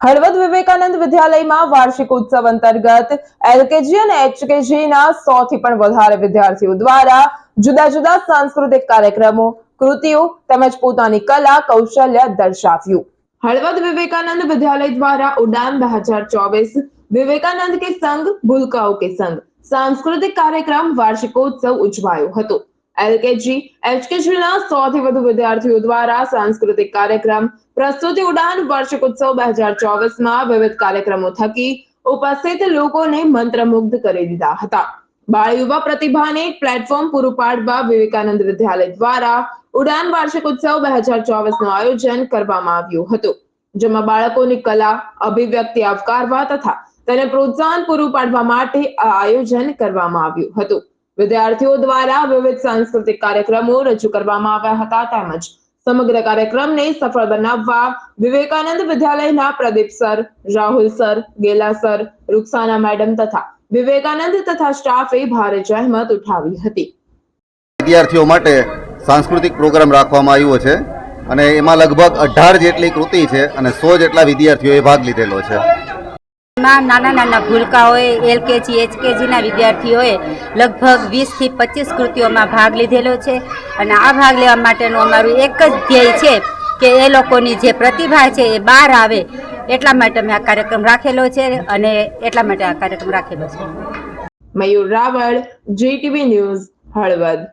હળવદ વિવેકાનંદ વિદ્યાલયમાં વાર્ષિક ઉત્સવ અંતર્ગત એલકેજી અને એચકેજીના સો થી પણ વધારે વિદ્યાર્થીઓ દ્વારા જુદા જુદા સાંસ્કૃતિક કાર્યક્રમો, કૃતિઓ તેમજ પોતાની કલા, કૌશલ્ય દર્શાવ્યું. હળવદ વિવેકાનંદ વિદ્યાલય દ્વારા ઉડાન બે હજાર ચોવીસ, વિવેકાનંદ કે સંઘ, ભૂલકાઓ કે સંઘ, સાંસ્કૃતિક કાર્યક્રમ વાર્ષિકોત્સવ ઉજવાયો હતો. એલકેજી એચકેજી ના સો વધુ વિદ્યાર્થીઓ દ્વારા સાંસ્કૃતિક કાર્યક્રમ પ્રસ્તુતિ ઉડાન વાર્ષિકોત્સવ બે હજાર ચોવીસમાં વિવિધ કાર્યક્રમો થકી ઉપસ્થિત લોકોને મંત્રમુગ્ધ કરી દીધા હતા બાળ યુવા પ્રતિભાને પ્લેટફોર્મ પૂરું પાડવા વિવેકાનંદ વિદ્યાલય દ્વારા ઉડાન વાર્ષિકોત્સવ બે હજાર ચોવીસનું આયોજન કરવામાં આવ્યું હતું જેમાં બાળકોની કલા અભિવ્યક્તિ આવકારવા તથા તેને પ્રોત્સાહન પૂરું પાડવા માટે આ આયોજન કરવામાં આવ્યું હતું વિદ્યાર્થીઓ દ્વારા વિવિધ સાંસ્કૃતિક કાર્યક્રમો રજૂ કરવામાં આવ્યા હતા તેમજ સમગ્ર કાર્યક્રમને સફળ બનાવવા વિવેકાનંદ વિદ્યાલયના Pradeep sir, Rahul sir, Gela sir, Ruksana madam તથા વિવેકાનંદ તથા સ્ટાફે ભારે જહેમત ઉઠાવી હતી. વિદ્યાર્થીઓ માટે સાંસ્કૃતિક પ્રોગ્રામ રાખવામાં આવ્યો છે અને એમાં લગભગ અઢાર જેટલી કૃતિ છે અને સો જેટલા વિદ્યાર્થીઓએ ભાગ લીધેલો છે. માં નાના નાના ભૂલકાઓએ એલકેજી, એચકેજીના વિદ્યાર્થીઓએ લગભગ વીસથી પચીસ કૃતિઓમાં ભાગ લીધેલો છે અને આ ભાગ લેવા માટેનું અમારું એક જ ધ્યેય છે કે એ લોકોની જે પ્રતિભા છે એ બહાર આવે, એટલા માટે અમે આ કાર્યક્રમ રાખેલો છે અને એટલા માટે આ કાર્યક્રમ રાખેલો છે. Mayur Raval GTV news Halvad.